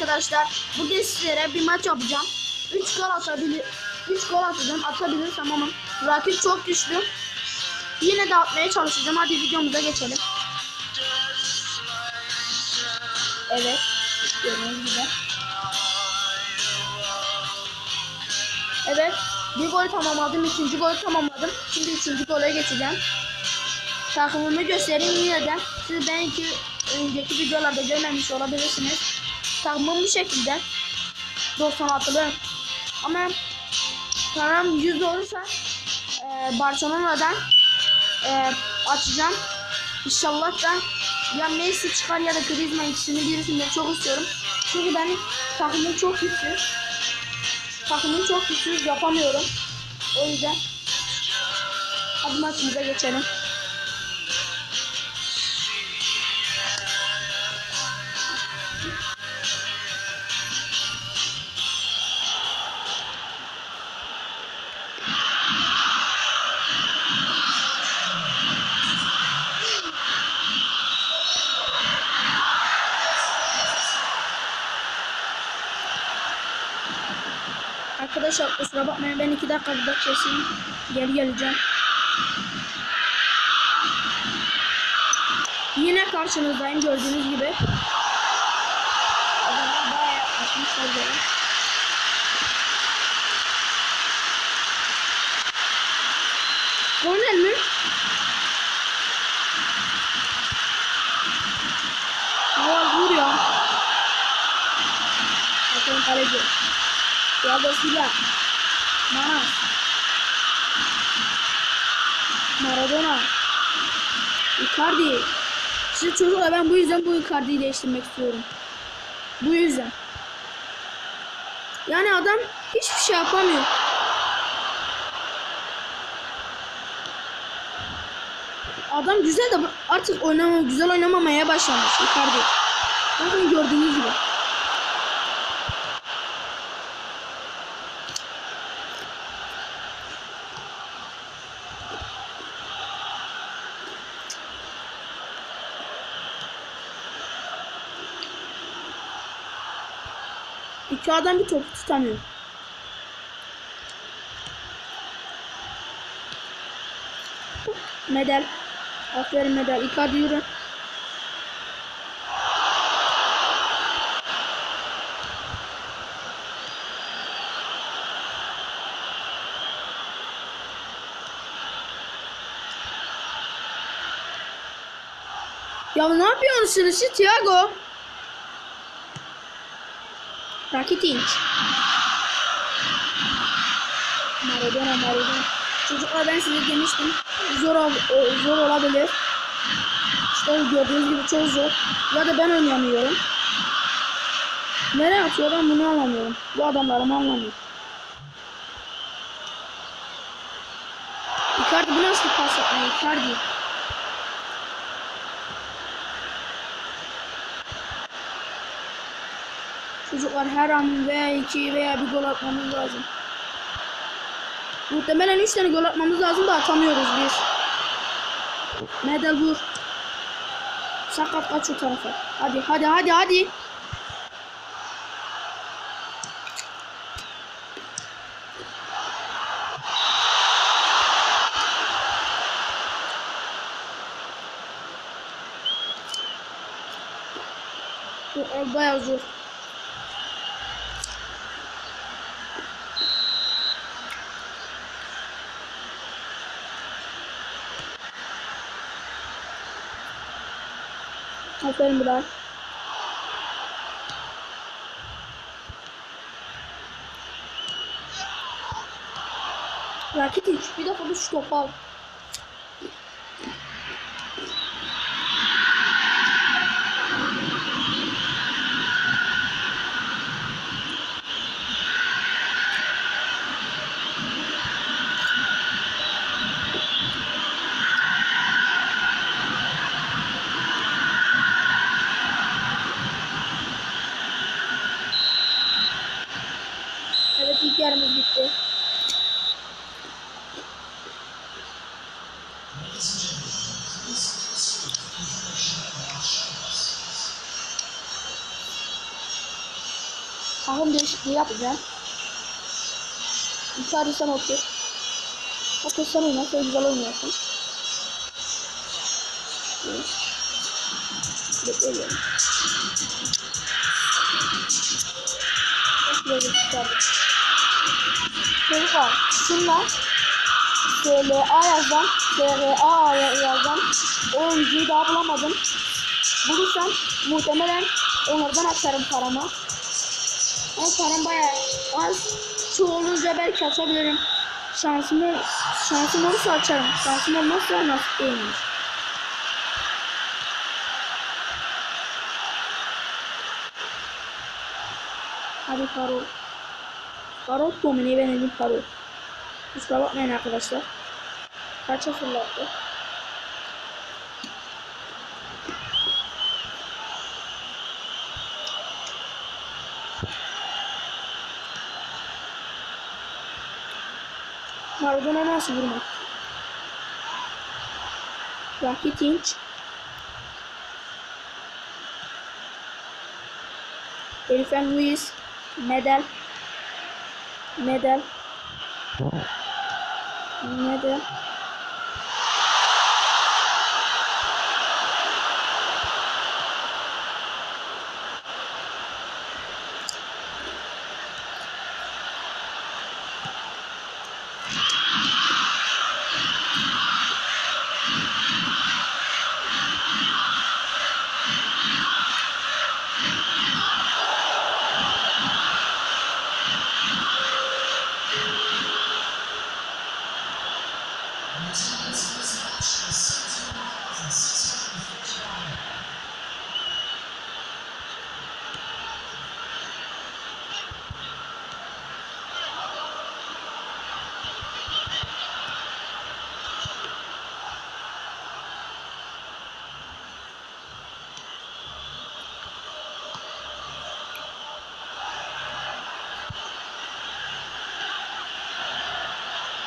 arkadaşlar. Bugün sizlere bir maç yapacağım. 3 gol atabilir 3 gol atacağım. Atabilirsem ama rakip çok güçlü. Yine de atmaya çalışacağım. Hadi videomuza geçelim. Evet. Gördüğünüz gibi. Evet. Bir gol tamamladım. ikinci gol tamamladım. Şimdi üçüncü gole geçeceğim. Takımımı göstereyim yine de. Siz belki önceki videolarda görmemiş olabilirsiniz. Takımım bu şekilde. 96'lı. Ama param 100 olursa e, Barcelona'dan e, açacağım. İnşallah da ya Messi çıkar ya da Griezmann ikisini birisini çok istiyorum. Çünkü benim takımım çok güçlü. Takımım çok güçlü yapamıyorum. O yüzden hadi maçımıza geçelim. Kusura bakmayın ben iki dakika burada keseyim. Geri geleceğim. Yine karşınızdayım gördüğünüz gibi. Adamlar bayağı yaklaşmışlar böyle. Kornel mi? Hava vuruyor. Bakın kaleci. Thiago Silva. Manas. Maradona. Icardi. Size çocuklar ben bu yüzden bu Icardi'yi değiştirmek istiyorum. Bu yüzden. Yani adam hiçbir şey yapamıyor. Adam güzel de artık oynama, güzel oynamamaya başlamış Icardi. Bakın gördüğünüz gibi. Adam bir topu tutamıyor. Medel. Aferin medel. Icardi yürü. Ya ne yapıyorsunuz siz Rakitic. Maradona Maradona. Çocuklar ben size demiştim. Zor ol, zor olabilir. İşte gördüğünüz gibi çok zor. Ya da ben oynayamıyorum. Nereye atıyor ben bunu anlamıyorum. Bu adamlarımı anlamıyorum. Icardi bu nasıl pas yapma Icardi. Çocuklar her an veya iki veya bir gol atmamız lazım. Muhtemelen üç tane gol atmamız lazım da atamıyoruz biz. Medel vur. Sakat kaç o tarafa. Hadi hadi hadi hadi. Bu o bayağı zor. Aferin Bilal. Rakitic bir defa bir şu topu al. Evet ilk yarımız bitti. Takım değişikliği yapacağım. Sadece sen otur. Otur sen oyna. Sen güzel oynuyorsun. Bekleyelim. Böyle çıkardık. Çocuklar şunlar SLA yazan SLA yazan oyuncuyu daha bulamadım. Bulursam muhtemelen onlardan atarım paramı. Ama param bayağı az. Çoğu olunca belki açabilirim. Şansımı şansım olursa açarım. Şansım olmazsa nasip değilmiş. Hadi Karol. Karol domine benim Karol. Kusura bakmayın arkadaşlar. Kaça fırlattı? Maradona nasıl vurmak? Rakitic. Elifem Luis. Medel. Medel. Medel.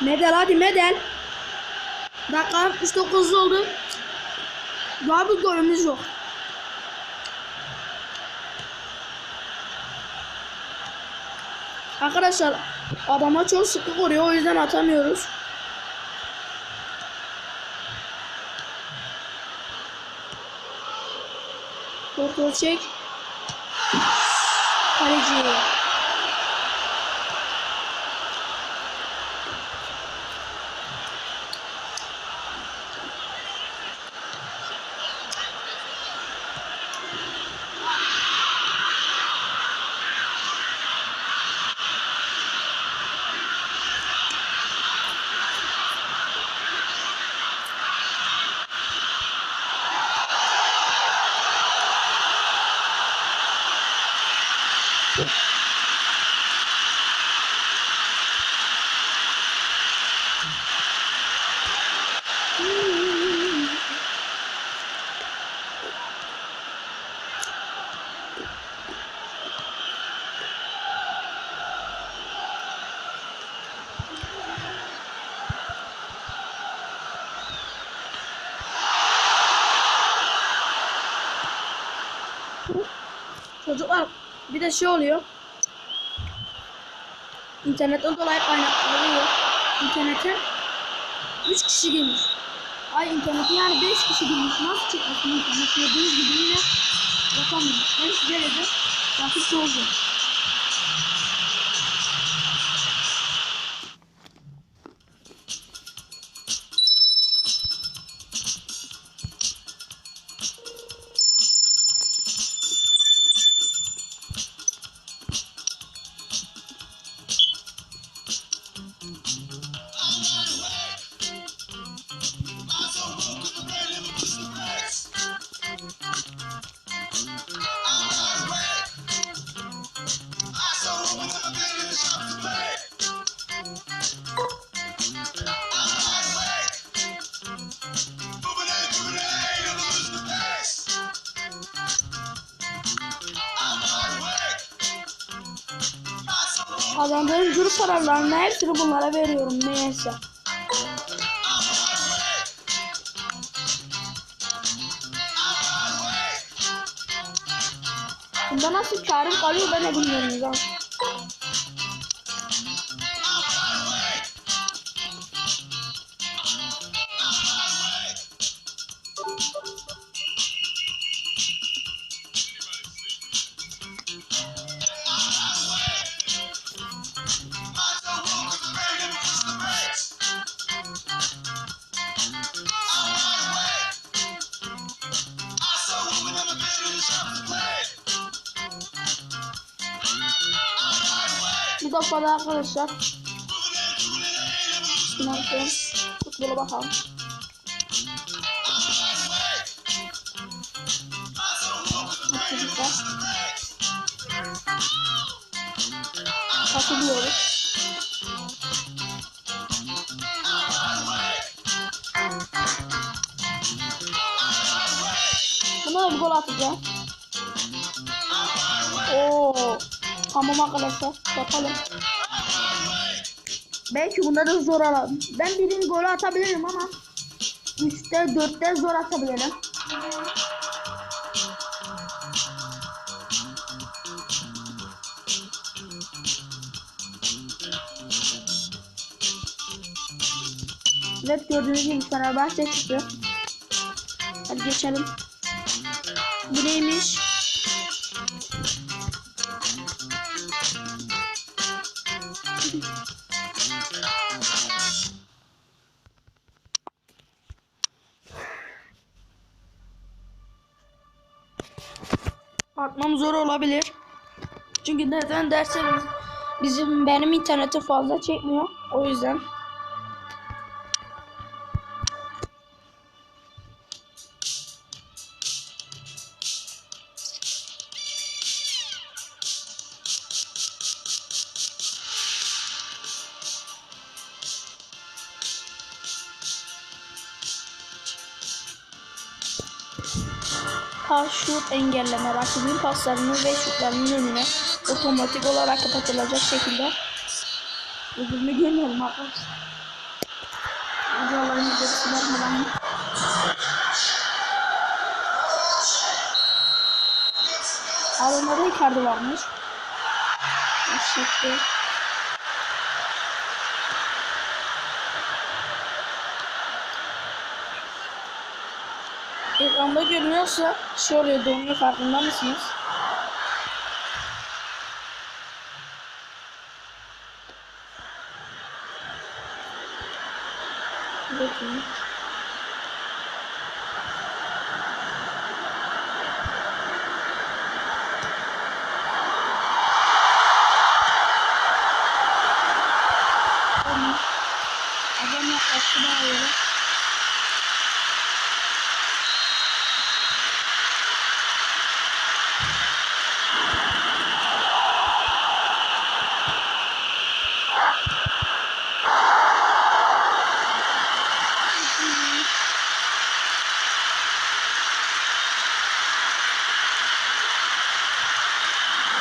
Medel hadi medel. Dakika 69 oldu. Daha bir golümüz yok. Arkadaşlar adama çok sıkı vuruyor o yüzden atamıyoruz. Kontrol çek. Kaleci. Çocuklar bir de şey oluyor. İnternetten dolayı kaynaklanıyor. İnternete 3 kişi girmiş. Ay internete yani 5 kişi girmiş. Nasıl internet? Gördüğünüz gibi yine yapamıyorum. Ben size de rakip Kazandığım grup paralarını hepsini bunlara veriyorum neyse. Bunda nasıl karım kalıyor ben de bilmiyorum ya. Da para arkadaşlar. Bakalım. Futbola bakalım. Çocuklar. Katılıyoruz. Buna bir gol atacağım. Oo. Tamam arkadaşlar. Bakalım. Belki bunda da zor alalım. Ben birini golü atabilirim ama 3'te 4'te zor atabilirim. Evet gördüğünüz gibi Fenerbahçe çıktı. Hadi geçelim. Bu neymiş? Zor olabilir. Çünkü neden derseniz bizim benim interneti fazla çekmiyor. O yüzden. Engelleme rakibin paslarını ve şutlarının önüne otomatik olarak kapatılacak şekilde öbürünü görmeyelim arkadaşlar. Videoların videosu vermeden Alında da Icardi varmış. Eşekti. Ekranda görünüyorsa şey oluyor donuyor farkında mısınız? Bakın. Tamam. Adam yaklaştı daha yere.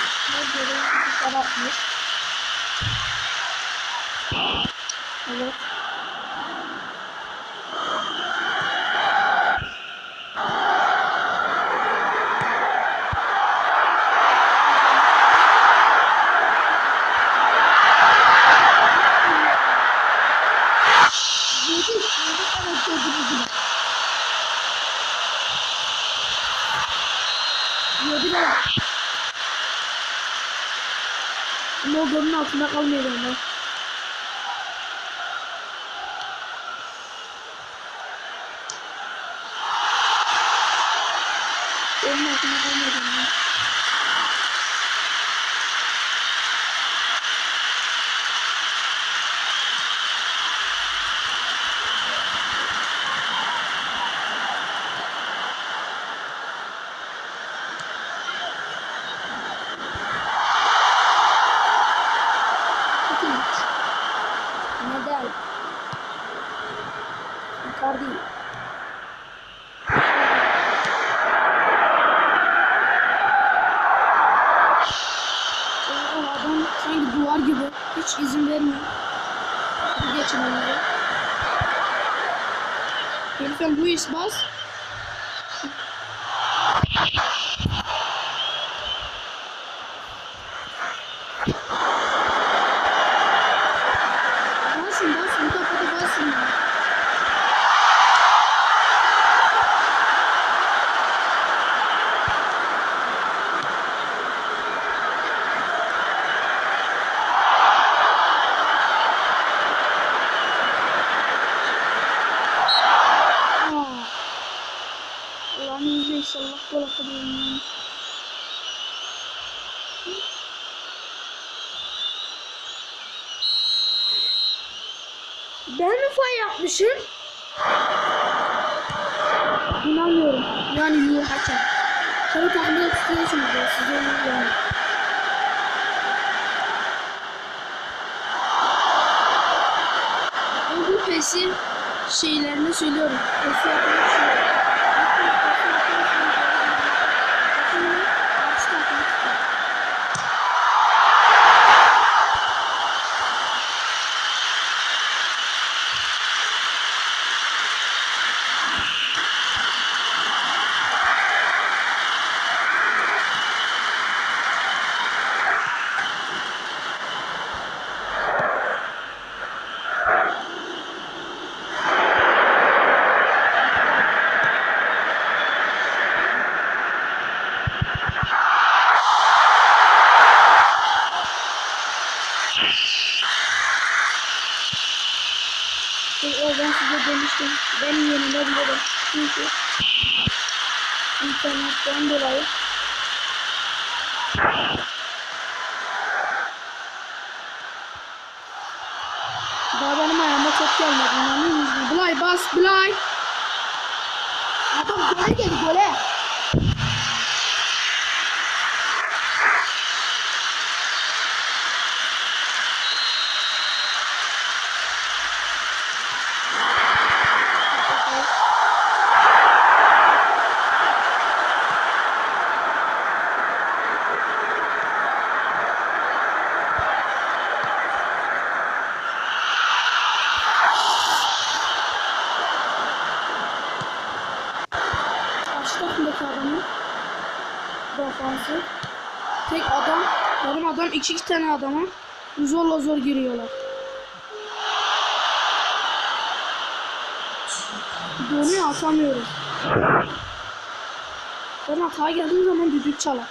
Ne göre bir atmış. Evet. Gelmedi. İnanıyor? Blay bas Blay. Adam gole geldi gole. İki tane adama zorla zor giriyorlar. Donuyor atamıyorum. Ben hataya geldiğim zaman düdük çalar.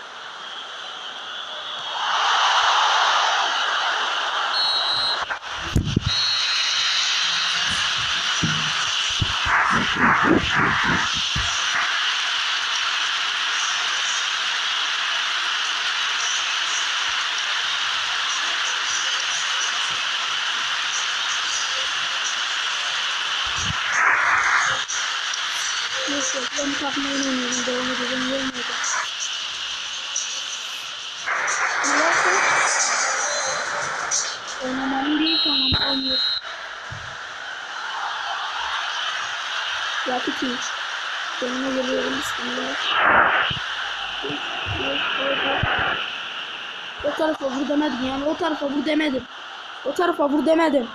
Yani o tarafa vur demedim. O tarafa vur demedim.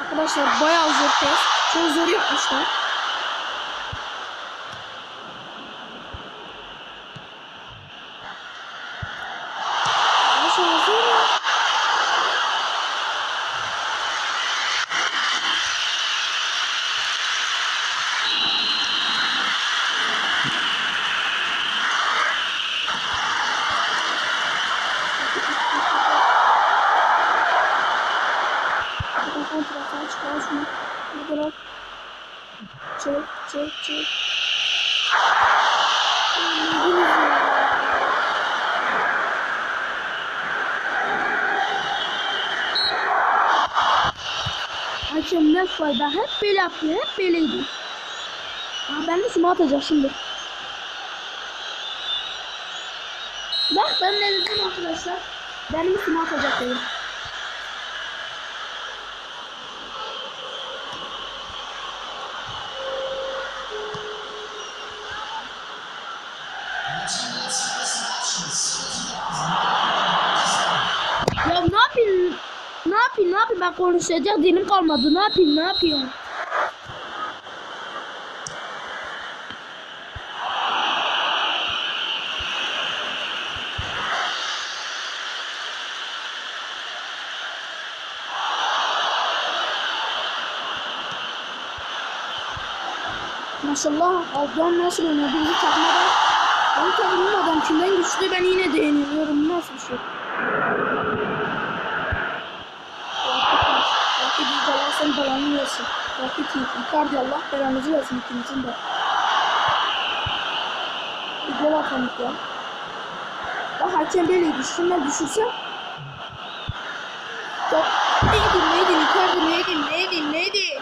Arkadaşlar bayağı zor test. Çok zor yapmışlar. Arkadaşlar zor ya. Bakın kontrata çıkar şunu. Bir bırak. Hakem ne fayda? Hep böyle yapıyor, hep böyleydi. Aa, ben de smoke atacak şimdi. Bak ben ne dedim arkadaşlar? Benim smoke atacak dedim. Konuşacak dilim kalmadı. Ne yapayım? Ne yapayım? Maşallah Abdullah nasıl oynuyor? Bizi takmadan. Ben takımın adam kimden güçlü ben yine de yeniliyorum. Nasıl bir şey? Belki bir dalarsan dalanıyorsun. Rakitic, Icardi Allah belanızı versin ikinizin de. Bir gol atamak ya. Bak hakem böyleydi. Şundan düşürsem. Top. Neydi neydi Icardi neydi neydi neydi?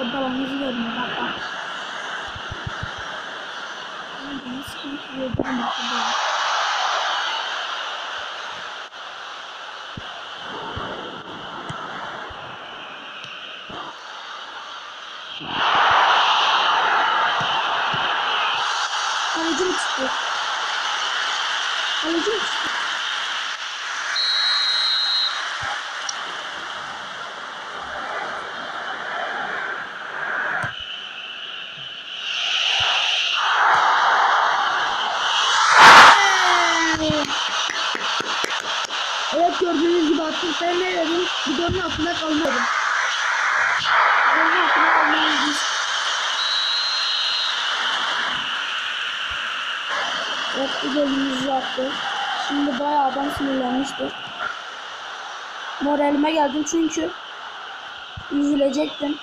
O balonumuzu verin bak bak. Bunu sıkıntı verdim bak bak. Alıcım çıktı. Alıcım çıktı. Evet gördüğünüz gibi attım. Ben ne dedim? Bidonun altında kalmadım. Bidonun altında kalmadım. Evet bu attı. Şimdi bayağı adam sinirlenmiştir. Moralime geldim çünkü üzülecektim.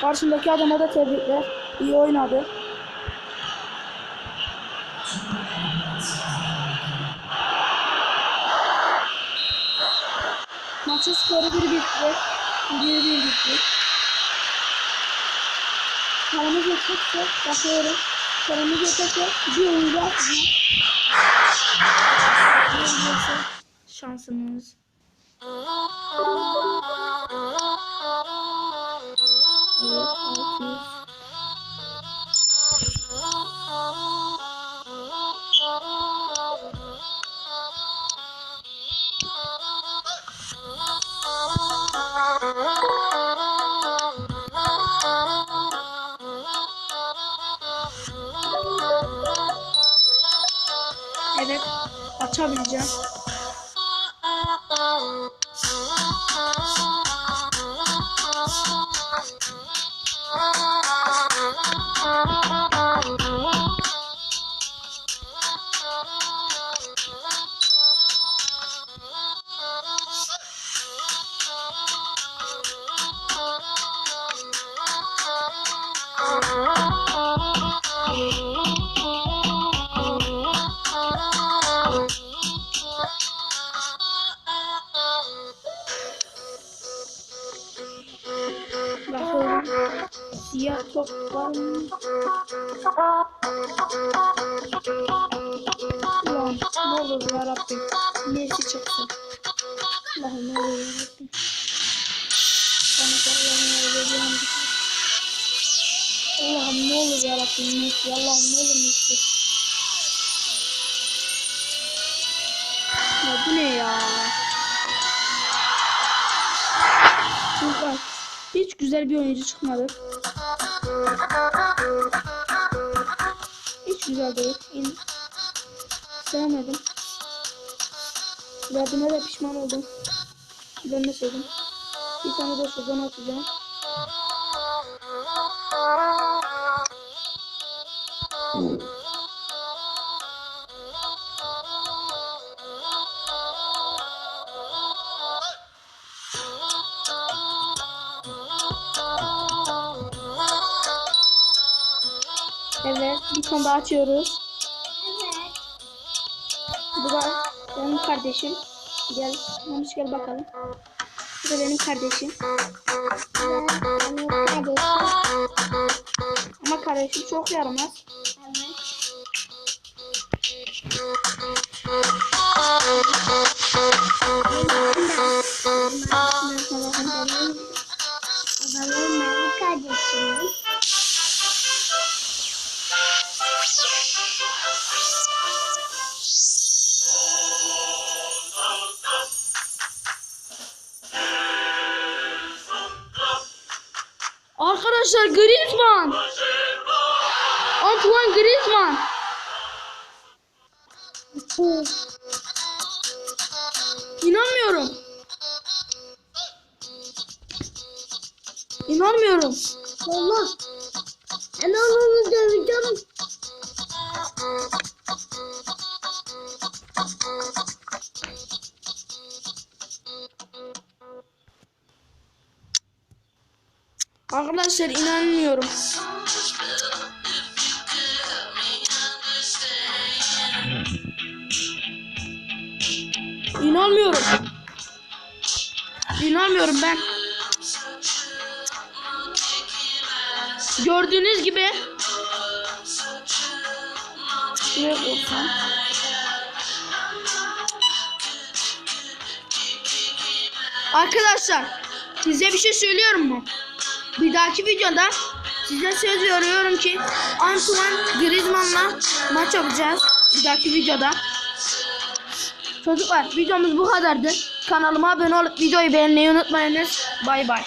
Karşımdaki adama da tebrikler. İyi oynadı. Skoru 1 bitti. 1-1 bitti. Paramız yetecekse bakıyorum. Paramız yetecekse bir. Bir yoksa Şansımız. Evet, açabileceğim. Ne olur Messi. Ya bu ne ya? Bak, hiç güzel bir oyuncu çıkmadı. Hiç güzel değil. İn. Sevmedim. Verdiğime de pişman oldum. Dönmeseydim. Bir tane de sezon atacağım. Açıyoruz. Bu da benim kardeşim. Gel, Mamuş gel bakalım. Bu da benim kardeşim. Ama kardeşim çok yaramaz. kardeşim. Arkadaşlar inanmıyorum. İnanmıyorum. İnanmıyorum ben. Gördüğünüz gibi Şuraya koysam. Arkadaşlar size bir şey söylüyorum mu? Bir dahaki videoda size söz veriyorum ki Antoine Griezmann'la maç yapacağız. Bir dahaki videoda. Çocuklar videomuz bu kadardı. Kanalıma abone olup videoyu beğenmeyi unutmayınız. Bay bay.